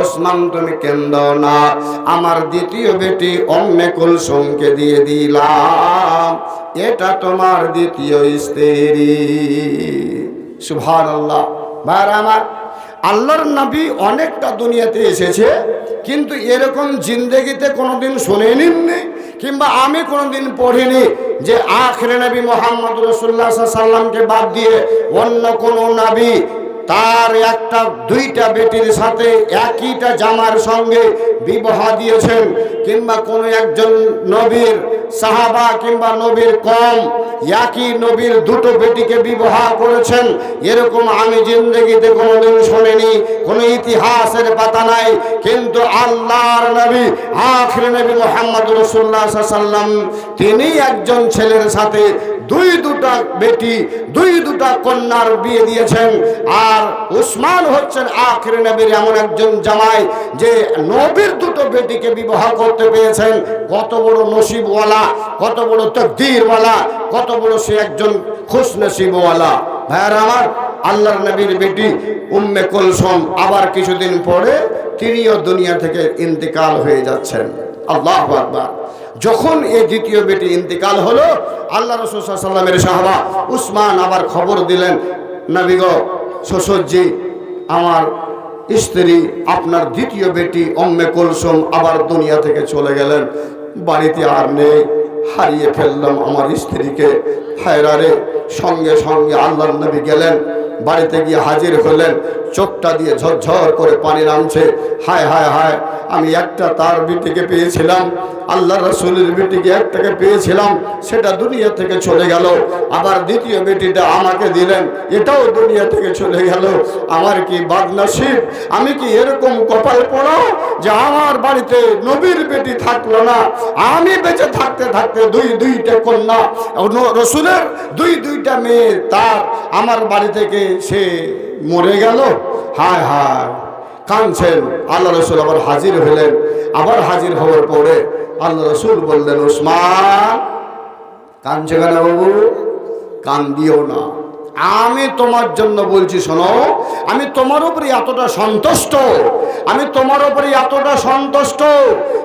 ওসমান তুমি না। আমার দ্বিতীয় বেটি অম্মে কুলসুমকে দিয়ে দিলাম। এটা তোমার দ্বিতীয় স্ত্রী। সুভান আল্লাহ ভাইরা আমার, আল্লাহর নবী অনেকটা দুনিয়াতে এসেছে, কিন্তু এরকম জিন্দগিতে কোনোদিন শুনেনি কিংবা আমি কোনোদিন পড়িনি যে আখরে নবী মোহাম্মদ রসুল্লাহ সাল্লামকে বাদ দিয়ে অন্য কোনো নবী তার একটা, দুইটা বেটির সাথে একইটা জামার সঙ্গে বিবাহ দিয়েছেন, কিংবা কোনো একজন নবীর সাহাবা কিংবা নবীর কম, একই নবীর দুটো বেটিকে বিবাহ করেছেন। এরকম আমি জিন্দগিতে কোনোদিন শুনিনি, কোনো ইতিহাসের পাতা নাই, কিন্তু আল্লাহর নবী, আখরে নবী মোহাম্মদ রসুল্লাহ সাল্লাম তিনি একজন ছেলের সাথে দুই দুটা বেটি, দুই দুটা কন্যার বিয়ে দিয়েছেন। আর উসমান হচ্ছেন আখরে নবীর এমন একজন জামাই যে নবীর দুটো বেটিকে বিবাহ করতে পেয়েছেন। কত বড় নসিবওয়ালা, কত বড় তকদিরওয়ালা, কত বড় সে একজন খুশ নসিবওয়ালা ভাইয়ার আমার, আল্লাহর নবীর বেটি উম্মে কুলসুম আবার কিছুদিন পরে তিনিও দুনিয়া থেকে ইন্তেকাল হয়ে যাচ্ছেন। আল্লাহ আকবার। যখন এই দ্বিতীয় বেটি ইন্তেকাল হলো, আল্লাহ রসুল সাল্লামের সাহাবা উসমান আবার খবর দিলেন নবীগ শ্বশুরজি, আমার স্ত্রী আপনার দ্বিতীয় বেটি অম্মে কলসম আবার দুনিয়া থেকে চলে গেলেন। বাড়িতে আর নেই, হারিয়ে ফেললাম আমার স্ত্রীকে। হায়রারে সঙ্গে সঙ্গে আল্লাহর নবী গেলেন, বাড়িতে গিয়ে হাজির হলেন। চোখটা দিয়ে ঝরঝর করে পানি নামছে। হায় হায় হায়, আমি একটা তার বিটিকে পেয়েছিলাম আল্লাহ রসুলের বেটিকে একটাকে পেয়েছিলাম, সেটা দুনিয়া থেকে চলে গেল। আবার দ্বিতীয় বেটিটা আমাকে দিলেন, এটাও দুনিয়া থেকে চলে গেল। আমার কি বাদনসিব আমি কি এরকম কপাল পড়ো যে আমার বাড়িতে নবীর বেটি থাকল না? আমি বেঁচে থাকতে থাকতে দুই, দুইটা কন্যা রসুলের দুই, দুইটা মেয়ে, তার আমার বাড়ি থেকে সে মরে গেল। হায় হায়, কাঁদছেন। আল্লাহ রসুল আবার হাজির হলেন। আবার হাজির হওয়ার পরে আল্লাহ রসুল বললেন, ওসমান, কাঁদছে কেন বাবু? কান্দিও না। আমি তোমার জন্য বলছি, শোনো, আমি তোমার উপরে এতটা সন্তুষ্ট, আমি তোমার উপরে এতটা সন্তুষ্ট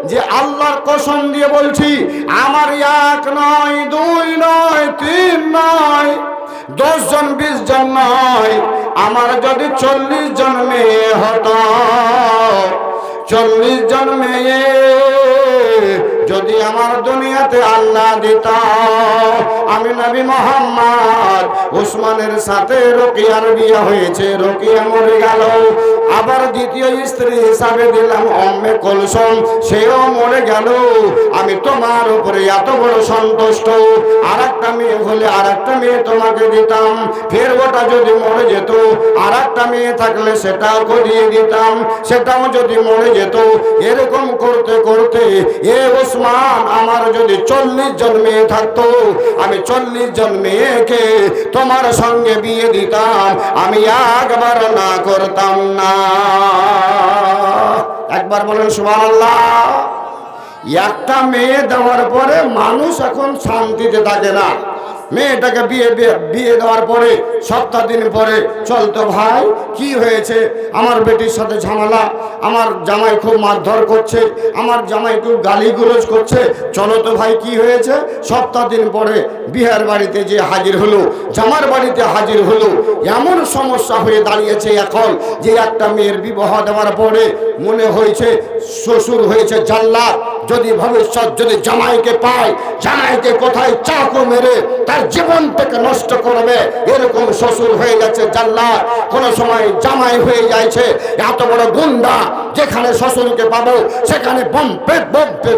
যে আল্লাহর কসম দিয়ে বলছি, আমার এক নয়, দুই নয়, তিন নয়, দশ জন, বিশ জন নয় আমার যদি চল্লিশ জন মেয়ে হতো চল্লিশ জন যদি আমার দুনিয়াতে আল্লাহ দিত, আমি নবী মোহাম্মদ, উসমানের সাথে রকিয়ার বিয়ে হয়েছে, রকিয়া মরে গেল। আবার দ্বিতীয় স্ত্রী হিসাবে দিলাম অম্মে কলসম, সেও মরে গেল। আমি তোমার উপরে এত বড় সন্তুষ্ট আর একটা মেয়ে হলে আর একটা মেয়ে তোমাকে দিতাম। ফের ওটা যদি মরে যেত আর একটা মেয়ে থাকলে সেটাও করিয়ে দিতাম, সেটাও যদি মরে যেত, এরকম করতে করতে এ ওসমান আমার যদি চল্লিশ জন মেয়ে থাকতো, আমি চল্লিশ জন মেয়েকে তোমার সঙ্গে বিয়ে দিতাম, আমি একবার না করতাম না। একবার বলেন সুমান একটা মেয়ে দেওয়ার পরে মানুষ এখন শান্তিতে থাকে না। মেয়েটাকে বিয়ে বিয়ে- দেওয়ার পরে, সপ্তাহ দিন পরে, চল তো ভাই, কি হয়েছে? আমার বেটির সাথে ঝামেলা, আমার জামাই খুব মারধর করছে, আমার জামাই খুব গালিগুলোজ করছে। চলো তো ভাই, কি হয়েছে? সপ্তাহ দিন পরে বিহার বাড়িতে যে হাজির হলো, জামার বাড়িতে হাজির হলো, এমন সমস্যা হয়ে দাঁড়িয়েছে এখন যে একটা মেয়ের বিবাহ দেওয়ার পরে মনে হয়েছে, শ্বশুর হয়েছে জাল্লাদ। যদি ভবিষ্যৎ যদি জামাইকে পায়, জামাইকে কোথায় চাকু মেরে তার জীবনটাকে নষ্ট করবে। এরকম শ্বশুর হয়ে গেছে জাল্লাদ কোনো সময় জামাই হয়ে যাইছে। এত বড় গুন্ডা যেখানে শ্বশুরকে পাবো, সেখানে বম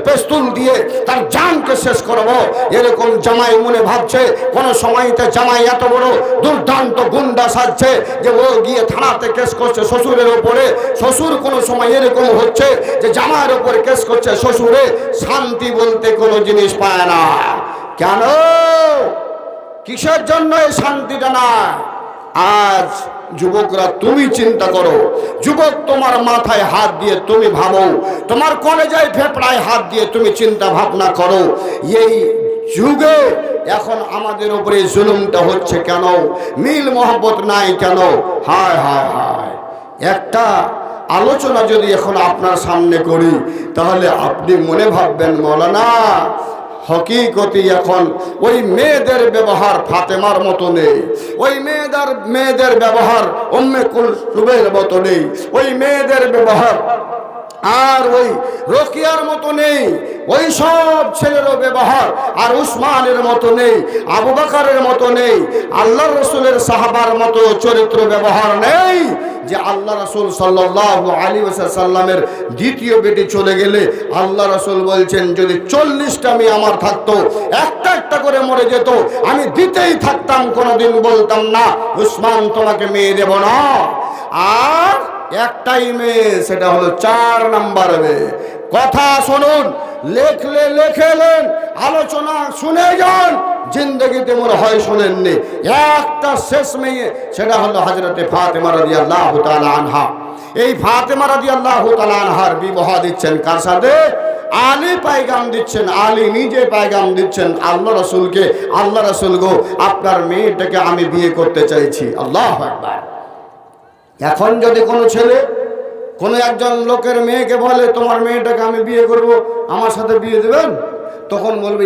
পেস্তুল দিয়ে তার জানকে শেষ করব। এরকম জামাই মনে ভাবছে, কোন সময়তে জামাই এত বড় দুর্দান্ত গুন্ডা সাজছে যে ও গিয়ে থানাতে কেস করছে শ্বশুরের ওপরে। শ্বশুর কোনো সময় এরকম হচ্ছে যে জামাইয়ের ওপরে কেস করছে শ্বশুরে। শান্তি বলতে কোনো জিনিস পায় না। কেন? কিসের জন্য এই শান্তিটা না আজ যুবকরা তুমি চিন্তা করো। যুবক তোমার মাথায় হাত দিয়ে তুমি ভাবো। তোমার কলেজায় ফেপড়ায় হাত দিয়ে তুমি চিন্তা ভাবনা করো। এই যুগে এখন আমাদের উপরে জুলুমটা হচ্ছে কেন? মিল মোহব্বত নাই কেন? হায় হায় হায়। একটা আলোচনা যদি এখন আপনার সামনে করি, তাহলে আপনি মনে ভাববেন, মৌলানা হকিকতি এখন ওই মেয়েদের ব্যবহার ফাতেমার মতো নেই। ওই মেয়েদের মেয়েদের ব্যবহার অম্মে কুলসুবের মতো নেই। ওই মেয়েদের ব্যবহার আর ওই রকিয়ার মতো নেই, ওই সব ছেলেরও ব্যবহার, আর উসমানের মতো নেই, আবু বাকারের মতো নেই আল্লাহ রসুলের সাহাবার মতো চরিত্র ব্যবহার নেই যে আল্লাহ রসুল সাল্লাহ আলী সাল্লামের দ্বিতীয় বেটি চলে গেলে আল্লাহ রসুল বলছেন, যদি চল্লিশটা মেয়ে আমার থাকতো, একটা একটা করে মরে যেত, আমি দিতেই থাকতাম, কোনোদিন বলতাম না, উসমান তোমাকে মেয়ে দেব না। আর একটাই মেয়ে সেটা হলো চার নাম্বার মেয়ে কথা শুনুন, লেখলে লেখেলেন আলোচনা শুনে যান, জিন্দগিতে মনে হয় শোনেননি। একটা শেষ মেয়ে, সেটা হলো হজরতে ফাতেমা রাজি আল্লাহ আনহা। এই ফাতেমা আল্লাহ আনহার বিবাহ দিচ্ছেন কার সাথে? আলী পায়গাম দিচ্ছেন, আলী নিজে পায়গাম দিচ্ছেন। আল্লাহ রসুলকে, আল্লাহ রসুল গো, আপনার মেয়েটাকে আমি বিয়ে করতে চাইছি। আল্লাহ একবার এখন যদি কোনো ছেলে কোনো একজন লোকের মেয়েকে বলে, তোমার মেয়েটাকে আমি বিয়ে করব, আমার সাথে বিয়ে দেবেন? তখন বলবে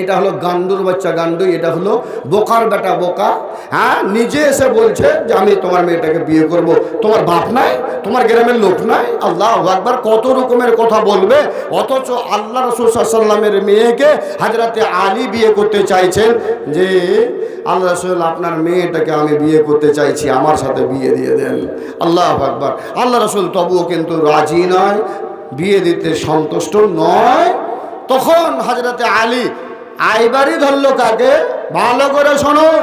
এটা হলো গান্ডুর বাচ্চা গান্ডু এটা হলো বোকার বেটা, বোকা। হ্যাঁ নিজে এসে বলছে যে, আমি তোমার মেয়েটাকে বিয়ে করব। তোমার বাপ নাই, তোমার গ্রামের লোক নাই। আল্লাহ একবার কত রকমের কথা বলবে। অথচ আল্লাহ রসুল সাল্লামের মেয়েকে হাজরাতে আলী বিয়ে করতে চাইছেন যে, আল্লাহ রসুল, আপনার মেয়েটাকে আমি বিয়ে করতে চাইছি, আমার সাথে বিয়ে দিয়ে দেন। আল্লাহ একবার আল্লাহ রসুল তবুও কিন্তু রাজি নয়, বিয়ে দিতে সন্তুষ্ট নয়। তখন হাজরাতে আলী আইবারি ধরলো কাকে ভালো করে শুনুন,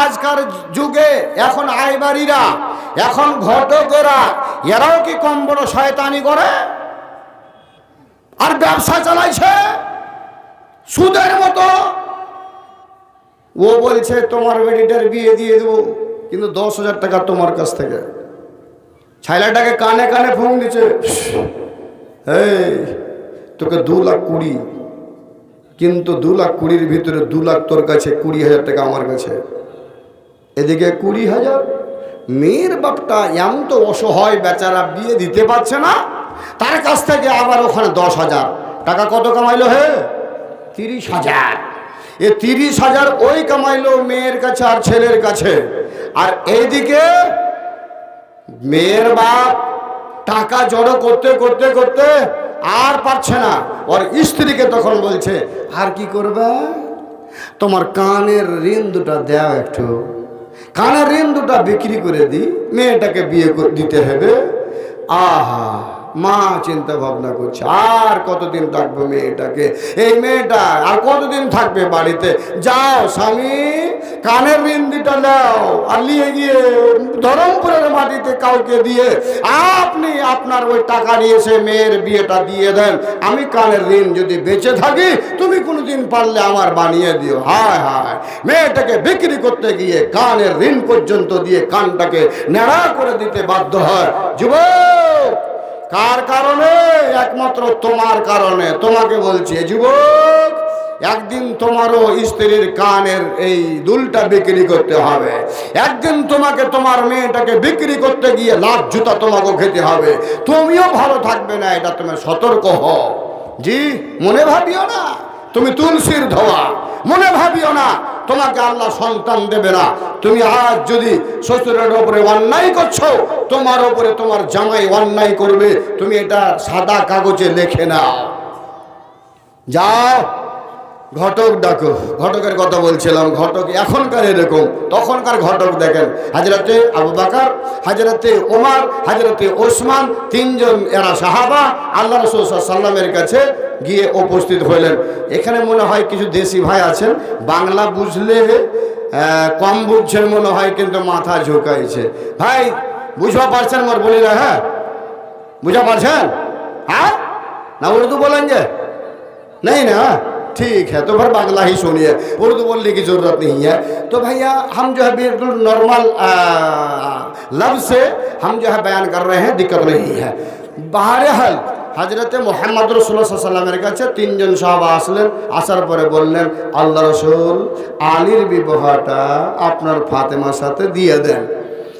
আজকার যুগে এখন আইবারিরা, এখন ঘটকেরা, এরাও কি কম বড় শয়তানি করে? আর ব্যবসা চালাইছে? সুদের মতো? ও বলছে, তোমার বেটিটার বিয়ে দিয়ে দেবো, কিন্তু দশ হাজার টাকা তোমার কাছ থেকে। ছাইলাটাকে কানে কানে ফোন দিচ্ছে এই তোকে দু লাখ কুড়ি। কিন্তু দু লাখ কুড়ির ভিতরে দু লাখ তোর কাছে, কুড়ি হাজার টাকা আমার কাছে। এদিকে কুড়ি হাজার। মেয়ের বাপটা এমন তো অসহায় বেচারা বিয়ে দিতে পারছে না, তার কাছ থেকে আবার ওখানে দশ হাজার। টাকা কত কামাইলো হে? তিরিশ হাজার। এ তিরিশ হাজার ওই কামাইলো মেয়ের কাছে আর ছেলের কাছে। আর এইদিকে মেয়ের বাপ টাকা জড়ো করতে করতে করতে আর পারছে না। ওর স্ত্রীকে তখন বলছে, আর কি করবে? তোমার কানের ঋণ দুটা দেও একটু। কানের ঋণ দুটা বিক্রি করে দিই মেয়েটাকে বিয়ে দিতে হবে। আহা! মা চিন্তা ভাবনা করছে, আর কতদিন থাকবে মেয়েটাকে? এই মেয়েটা আর কতদিন থাকবে বাড়িতে? যাও স্বামী, কানের ঋণদিটা নাও, আর নিয়ে গিয়ে ধরমপুরের মাটিতে কাউকে দিয়ে আপনি আপনার ওই টাকা নিয়ে এসে মেয়ের বিয়েটা দিয়ে দেন। আমি কানের ঋণ যদি বেঁচে থাকি, তুমি কোনোদিন পারলে আমার বানিয়ে দিও। হায় হায়। মেয়েটাকে বিক্রি করতে গিয়ে কানের ঋণ পর্যন্ত দিয়ে কানটাকে নেড়া করে দিতে বাধ্য হয়। যুবক! কার কারণে? একমাত্র তোমার কারণে। তোমাকে বলছি যুবক, একদিন তোমারও স্ত্রীর কানের এই দুলটা বিক্রি করতে হবে। একদিন তোমাকে তোমার মেয়েটাকে বিক্রি করতে গিয়ে লাভ জুতা তোমাকে খেতে হবে। তুমিও ভালো থাকবে না, এটা তুমি সতর্ক হও। জি, মনে ভাবিও না? তুমি তুলসীর ধোয়া। মনে ভাবিও না, তোমাকে আল্লাহ সন্তান দেবে না। তুমি আজ যদি শ্বশুরের ওপরে অন্যায় করছ, তোমার ওপরে তোমার জামাই অন্যায় করবে। তুমি এটা সাদা কাগজে লেখে না যাও। ঘটক ডাকো, ঘটকের কথা বলছিলাম, ঘটক এখনকার এরকম, তখনকার ঘটক দেখেন, হাজরাতে আবু বাকার, হাজরাতে ওমার হাজরাতে ওসমান, তিনজন এরা সাহাবা, আল্লাহ রসুল সাল্লামের কাছে গিয়ে উপস্থিত হইলেন। এখানে মনে হয় কিছু দেশি ভাই আছেন, বাংলা বুঝলে কম বুঝছেন মনে হয়, কিন্তু মাথা ঝোঁকাইছে। ভাই, বুঝবা পারছেন আমার বলি না হ্যাঁ? বুঝা পারছেন? হ্যাঁ? না উর্দু বলেন যে? নেই না? ठीक है तो फिर बांग्ला ही सुनिए उर्दू बोलने की ज़रूरत नहीं है तो भैया हम जो है बिल्कुल नॉर्मल लफ्ज़ से हम जो है बयान कर रहे हैं दिक्कत नहीं है बहरहाल হজরতে মোহাম্মদ রসুল্লাহ সাল্লামের কাছে তিনজন সাহাবা আসলেন আসার পরে বললেন আল্লাহ রসুল আলীর বিবাহটা আপনার ফাতেমার সাথে দিয়ে দেন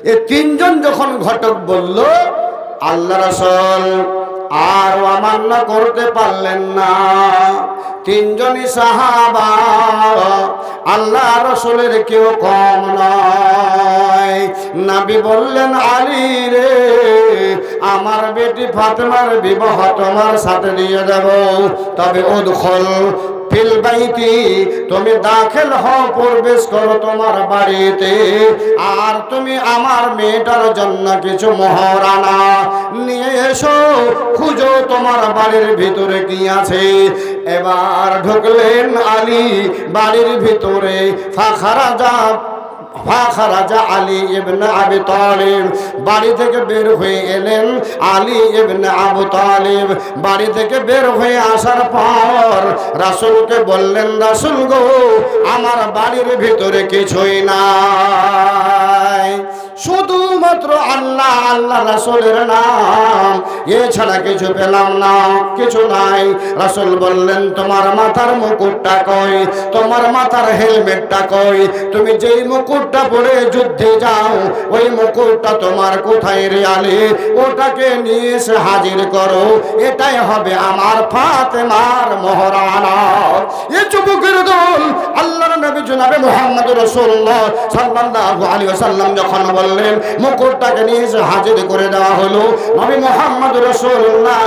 এ তিনজন যখন ঘটক বলল আল্লাহ রসল আর অমান্য করতে পারলেন না তিনজনই সাহাবা। আল্লাহ রসুলের কেউ কম নয় নাবি বললেন, আলী রে, আমার বেটি ফাতেমার বিবাহ তোমার সাথে নিয়ে যাব। তবে উদ্খল ফিল বাইতি, তুমি দাখিল হও, প্রবেশ করো তোমার বাড়িতে। আর তুমি আমার মেয়েটার জন্য কিছু মহারানা নিয়ে এসো, খুঁজো তোমার বাড়ির ভিতরে কি আছে। এবার ঢুকলেন আলী, বাড়ির ভিতরে ফাখারা যা ফাখারাজা আলী ইবনে আবি তালিব। বাড়ি থেকে বের হয়ে এলেন আলী ইবনে আবু তালিব। বাড়ি থেকে বের হয়ে আসার পর রাসূলকে বললেন, রাসুল গো, আমার বাড়ির ভিতরে কিছুই নাই। শুধুমাত্র আল্লাহ রাসূলের নাম। এছাড়া কিছু পেলাম না, কিছু নাই। রাসূল বললেন, তোমার মাথার মুকুটটা কই? তোমার মাথার হেলমেটটা কই? তুমি যেই মুকুটটা পরে যুদ্ধে যাও, ওই মুকুটটা তোমার কোথায় রে আলী? ওটাকে নিয়ে এসে হাজির করো। এটাই হবে আমার ফাতেমার মহারানা। এ যুবকের দল, আল্লাহর নবী জনাবে মুহাম্মদ রাসূলুল্লাহ সাল্লাল্লাহু আলাইহি ওয়াসাল্লাম যখন বললেন, মুকুটটাকে নিয়ে হাজির করে দেওয়া হলো। নবী মুহাম্মদ রসুল্লাহ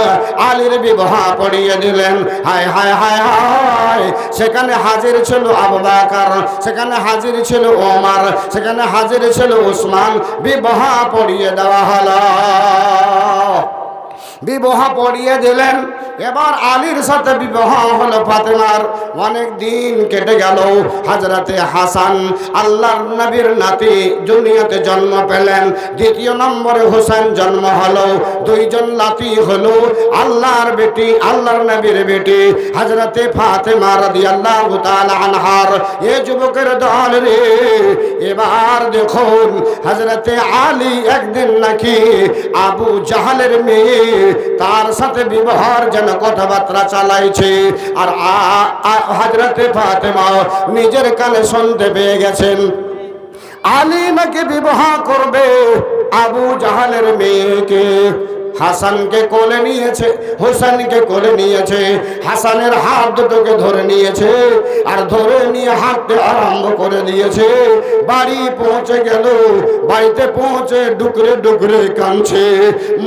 আলীর বিবাহ পড়িয়ে দিলেন। হায় হায় হায় হায়। সেখানে হাজির ছিল আবু বকর, সেখানে হাজির ছিল ওমার, সেখানে হাজির ছিল উসমান। বিবাহ পড়িয়ে দেওয়া হলো। বিবাহ পড়িয়ে দিলেন। এবার আলীর সাথে বিবাহ হলো ফাতেমার। অনেক দিন কেটে গেল। হাজরাতে হাসান, আল্লাহর নবীর নাতি দুনিয়াতে জন্ম পেলেন। দ্বিতীয় নম্বরে হোসেন জন্ম হলো। দুইজন নাতি হলো আল্লাহর বেটি, আল্লাহর নবীর বেটি, হাজরাতে ফাতেমা রাদিয়াল্লাহু তাআলা আনহার। এ যুবকের দল রে, এবার দেখুন হাজরাতে আলী একদিন নাকি আবু জাহালের মেয়ে তার সাথে বিবাহর যেন কথাবার্তা চালাইছে। আর হাজরাতে ফাতেমা নিজের কানে শুনতে পেয়ে গেছেন। আলী নাকি বিবাহ করবে? আবু জাহালের মেয়েকে। হাসানকে কোলে নিয়েছে, হোসেনকে কোলে নিয়েছে, হাসানের হাত দুটোকে ধরে নিয়েছে আর ধরে নিয়ে হাঁটতে আরম্ভ করে দিয়েছে। বাড়ি পৌঁছে গেল, বাড়িতে পৌঁছে ডুকরে ডুকরে কাঁদছে।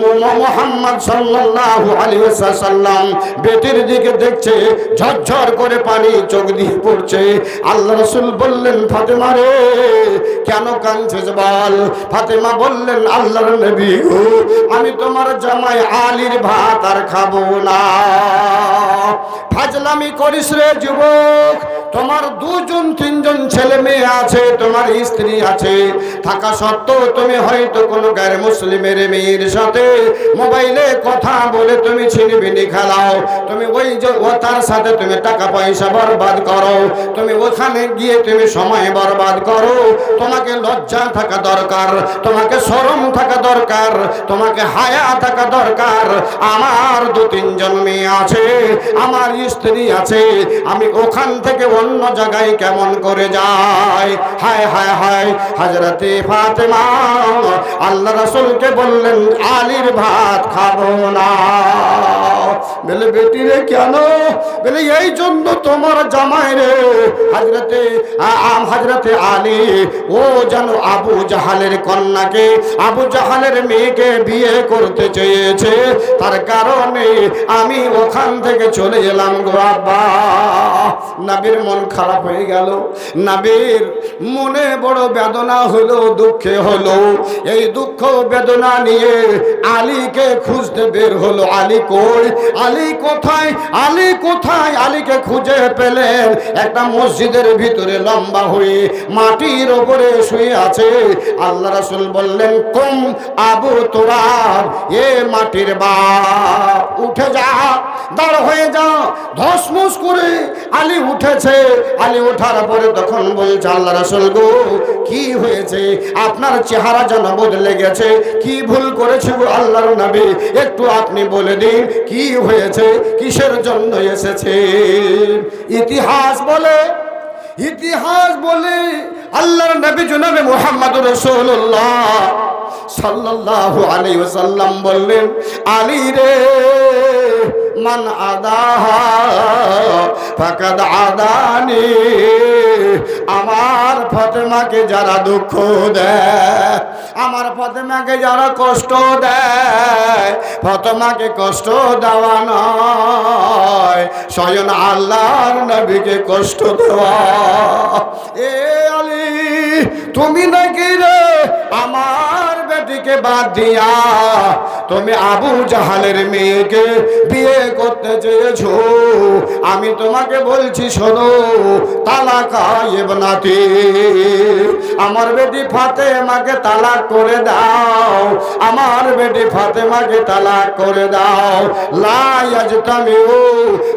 মোহাম্মদ সাল্লাল্লাহু আলাইহি ওয়াসাল্লাম বেটির দিকে দেখছে, ঝরঝর করে পানি চোখ দিয়ে পড়ছে। আল্লাহ রাসূল বললেন, ফাতেমা রে, কেন কাঁদছিস বল? ফাতেমা বললেন, আল্লাহর নবী আমি তোমার জামাই আলীর ভাত আর খাব না। ফাজলামি করিস রে যুবক, তোমার দুজন, তিনজন ছেলে মেয়ে আছে, তোমার স্ত্রী আছে। থাকা সত্ত্বেও তুমি হয়তো কোনো গায়ের মুসলিমের মেয়ের সাথে মোবাইলে কথা বলে তুমি ছিনিবিনি খেলাও। তুমি ওই যে ও তার সাথে তুমি টাকা পয়সা বরবাদ করো। তুমি ওখানে গিয়ে তুমি সময় বরবাদ করো। তোমাকে লজ্জা থাকা দরকার, তোমাকে শরম থাকা দরকার, তোমাকে হায়া থাকা দরকার। আমার দু, তিনজন মেয়ে আছে, আমার স্ত্রী আছে, আমি ওখান থেকে অন্য জায়গায় কেমন করে যাই? হায় হায় হায়, হাজরতে ফাতেমা, আল্লাহ রাসূলকে বললেন, আলীর ভাত খাব না। বলে, বেটি রে, কেন? বলে, এই জন্য তোমার জামাই রে, হাজরতে আম হাজরতে আলী, ও যেন আবু জাহালের কন্যাকে, আবু জাহালের মেয়েকে বিয়ে করতে চেয়েছে তার কারণে আমি ওখান থেকে চলে এলাম গো আব্বা। নাবির মন খারাপ হয়ে গেল। নাবির মনে বড় বেদনা হলো দুঃখে হলো এই দুঃখ বেদনা নিয়ে আলীকে খুঁজতে বের হলো। আলী কই? আলী কোথায়? আলী কোথায়? আলীকে খুঁজে পেলেন একটা মসজিদের ভিতরে লম্বা হয়ে মাটির ওপরে শুয়ে আছে। আল্লাহ রাসূল বললেন, কম আবু তোরাব, এ মাটির বা উঠে যা, দাঁড় হয়ে যা, ধসমস করে আলী উঠেছে। আলী ওঠার পরে তখন বলছে, আল্লাহ রাসূল গো, কি হয়েছে? আপনার চেহারা যেন বদলে গেছে। কি ভুল করেছে গো আল্লাহর নবী? একটু আপনি বলে দিন, কি হয়েছে? কিসের জন্য এসেছে? ইতিহাস বলে ইতিহাস বলে আল্লাহর নবী জনাবে মোহাম্মদ রসুল্লাহ সাল্লাল্লাহু আলাইহি ওয়াসাল্লাম বললেন, আলী রে, মান আদাহা, ফাকাদ আদানি, আমার ফতেমাকে যারা দুঃখ দেয়, আমার ফতেমাকে যারা কষ্ট দেয়, ফতেমাকে কষ্ট দেওয়া নয়, স্বয়ং আল্লাহর নবীকে কষ্ট দেওয়া। এ আলী, তুমি নাকি রে আমার বেটিকে বাদ দিয়া তুমি আবু জাহালের মেয়েকে বিয়ে করতে চেয়েছ। আমি তোমাকে বলছি, শোনো, তালাকা এবনাতি আমার বেটি ফাতেমাকে তালাক করে দাও। আমার বেটি ফাতেমাকে তালাক করে দাও। লায়াজতামিউ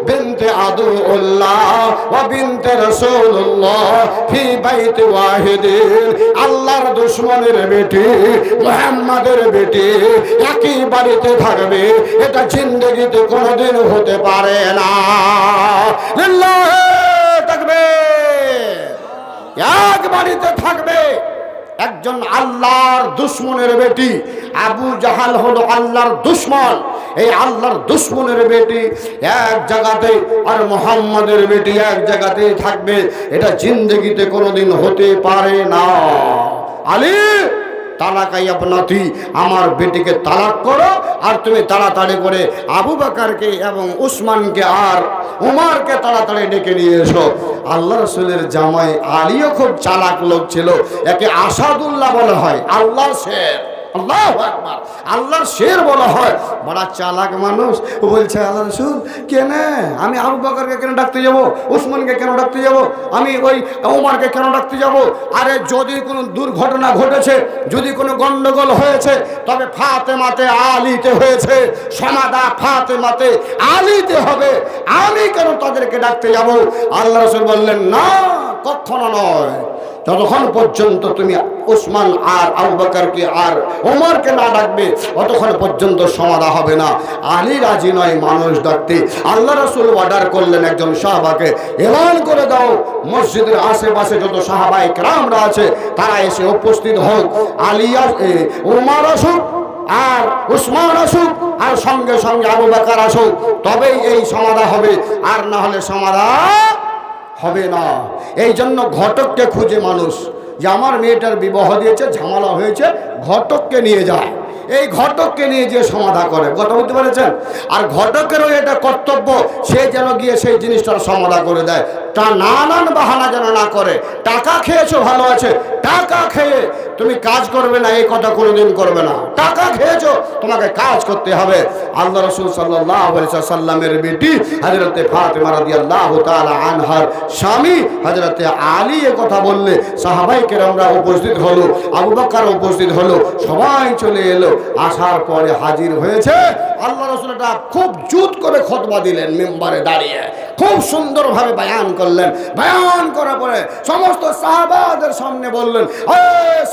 বিনতে আদুল্লাহ ওয়া বিনতে রাসূলুল্লাহ ফি বাইতি ওয়াহিদিন। আল্লাহর দুশমনের বেটি, মুহাম্মাদের বেটি একই বাড়িতে থাকবে। এটা জিন্দগিতে কোনোদিন হতে পারে না। লিল্লাহে তাকবীর। এক বাড়িতে থাকবে একজন আল্লাহর দুশ্মনের বেটি। আবু জাহাল হলো আল্লাহর দুশ্মন। এই আল্লাহর দুশ্মনের বেটি এক জায়গাতে আর মোহাম্মদের বেটি এক জায়গাতেই থাকবে। এটা জিন্দগিতে কোনোদিন হতে পারে না। আলী! তালাকাই আপনাতি আমার বেটিকে তালাক করো আর তুমি তাড়াতাড়ি করে আবু বাকারকে এবং উসমানকে আর উমারকে তাড়াতাড়ি ডেকে নিয়ে এসো। আল্লাহ রসুলের জামাই আলীও খুব চালাক লোক ছিল। একে আসাদুল্লাহ বলা হয়। আল্লাহ শের আল্লাহ আকবার। আল্লাহর শের বলা হয়। বড় চালাক মানুষ। ও বলছে আল্লাহ রসুল, কেন? আমি আবু বাকারকে কেন ডাকতে যাব? উসমানকে কেন ডাকতে যাব? আমি ওই ওমারকে কেন ডাকতে যাব? আরে, যদি কোনো দুর্ঘটনা ঘটেছে, যদি কোনো গন্ডগোল হয়েছে, তবে ফাতেমাতে আলিতে হয়েছে। সমাদা ফাতেমাতে আলিতে হবে। আমি কেন তাদেরকে ডাকতে যাব? আল্লাহ রসুল বললেন, না, কখনো নয়। যতক্ষণ পর্যন্ত তুমি ওসমান আর আবু বকরকে আর ওমরকে না ডাকবে অতক্ষণ পর্যন্ত সমাধা হবে না। আলী রাজি নয় মানুষ ডাকতে। আল্লাহ রসুল অর্ডার করলেন একজন সাহাবাকে, এলান করে দাও, মসজিদের আশেপাশে যত সাহাবাই ক্রামরা আছে, তারা এসে উপস্থিত হোক। আলিয়া ওমার আসুক আর উসমান আসুক আর সঙ্গে সঙ্গে আবু বাকার আসুক, তবেই এই সমাধা হবে। আর না হলে সমাধা হবে না। এই জন্য ঘটককে খুঁজে মানুষ। যে আমার মেয়েটার বিবাহ দিয়েছে, ঝামেলা হয়েছে, ঘটককে নিয়ে যায়। এই ঘটককে নিয়ে যে সমাধা করে, কথা বলতে পেরেছেন? আর ঘটকেরও এটা কর্তব্য, সে যেন গিয়ে সেই জিনিসটার সমাধা করে দেয়। তা নানান বাহানা যেন না করে। টাকা খেয়েছো, ভালো আছে। টাকা খেয়ে তুমি কাজ করবে না, এই কথা কোনোদিন করবে না। টাকা খেয়েছো, তোমাকে কাজ করতে হবে। আল্লাহ রসুল সাল্লামের বেটি হাজরতে ফাতেমা রাদিয়াল্লাহু তাআলা আনহার স্বামী হাজরতে আলী এ কথা বললে সাহাবাই কেরামরা উপস্থিত হলো, আবু বকর উপস্থিত হলো, সবাই চলে এলো। আসার পরে হাজির হয়েছে। আল্লাহ রসুল খুব জুত করে খতবা দিলেন, মেম্বারে দাঁড়িয়ে। খুব সুন্দরভাবে বায়ান করলেন। বায়ান করার পরে সমস্ত সাহাবাদের সামনে বললেন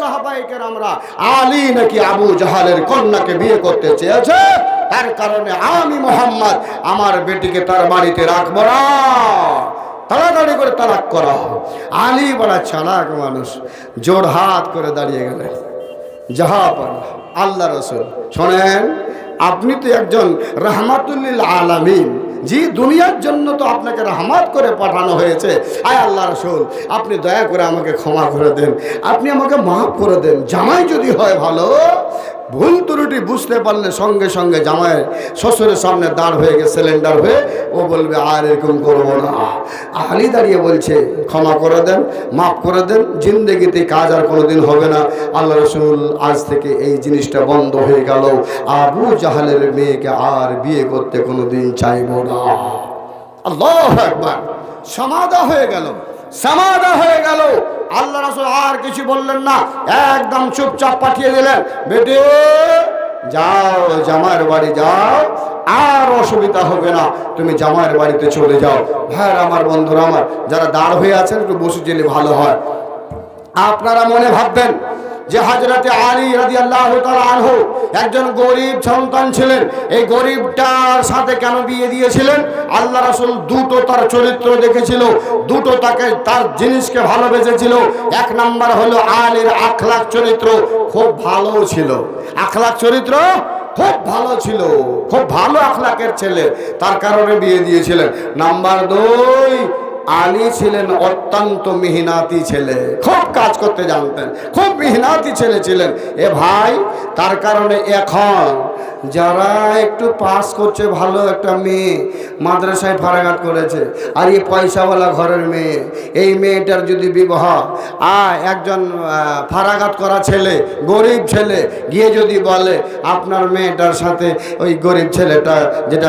সাহাবাইকের আমরা আলী নাকি আবু জাহালের কন্যাকে বিয়ে করতে চেয়েছে? তার কারণে আমি মোহাম্মদ, আমার বেটিকে তার বাড়িতে রাখব না। তাড়াতাড়ি করে তালাক করা আলী বড়া চালাক মানুষ, জোর হাত করে দাঁড়িয়ে গেলেন। যাহা পারা আল্লাহ রসুল। শোনেন, আপনি তো একজন রহমাতুল্লিল আলামিন। জি, দুনিয়ার জন্য তো আপনাকে রহমত করে পাঠানো হয়েছে। আয় আল্লাহ রসুল, আপনি দয়া করে আমাকে ক্ষমা করে দেন। আপনি আমাকে মাফ করে দেন। জামাই যদি হয় ভালো ভুল ত্রুটি বুঝতে পারলে সঙ্গে সঙ্গে জামাইয়ের শ্বশুরের সামনে দাঁড় হয়ে গেছে সিলিন্ডার হয়ে ও বলবে আর এরকম করব না আলি দাঁড়িয়ে বলছে, ক্ষমা করে দেন, মাফ করে দেন, জিন্দগিতে কাজ আর কোনোদিন হবে না। আল্লাহ রসুল আজ থেকে এই জিনিসটা বন্ধ হয়ে গেল। আবু জাহালের মেয়েকে আর বিয়ে করতে কোনোদিন চাইব না। আল্লাহ একবার সমাধা হয়ে গেল। সমাধা হয়ে গেল। আল্লাহ রাসুল আর কিছু বললেন না। একদম চুপচাপ পাঠিয়ে দিলেন। বেটে, যাও, জামাইয়ের বাড়ি যাও। আর অসুবিধা হবে না। তুমি জামাইয়ের বাড়িতে চলে যাও। ভাই আমার, বন্ধুরা আমার, যারা দাঁড় হয়ে আছেন, একটু বসে গেলে ভালো হয়। আপনারা মনে ভাববেন যে হাজরাতে আলী রাজি আল্লাহ আনহু একজন গরিব সন্তান ছিলেন, এই গরিবটার সাথে কেন বিয়ে দিয়েছিলেন? আল্লাহ রাসূল দুটো তার চরিত্র দেখেছিল, দুটো তাকে তার জিনিসকে ভালোবেসেছিল। এক নাম্বার হলো আলীর আখলাক চরিত্র খুব ভালো ছিল। আখলাক চরিত্র খুব ভালো ছিল, খুব ভালো আখলাকের ছেলে, তার কারণে বিয়ে দিয়েছিলেন। নাম্বার দুই আলী ছিলেন অত্যন্ত মেহনাতি ছেলে। খুব কাজ করতে জানতেন খুব মেহনাতি ছেলে ছিলেন। এ ভাই তার কারণে এখন যারা একটু পাস করছে ভালো একটা মেয়ে মাদ্রাসায় ফারাঘাট করেছে আর এই পয়সাওয়ালা ঘরের মেয়ে এই মেয়েটার যদি বিবাহ আর একজন আহ, ফারাঘাট করা ছেলে গরিব ছেলে গিয়ে যদি বলে আপনার মেয়েটার সাথে ওই গরিব ছেলেটা যেটা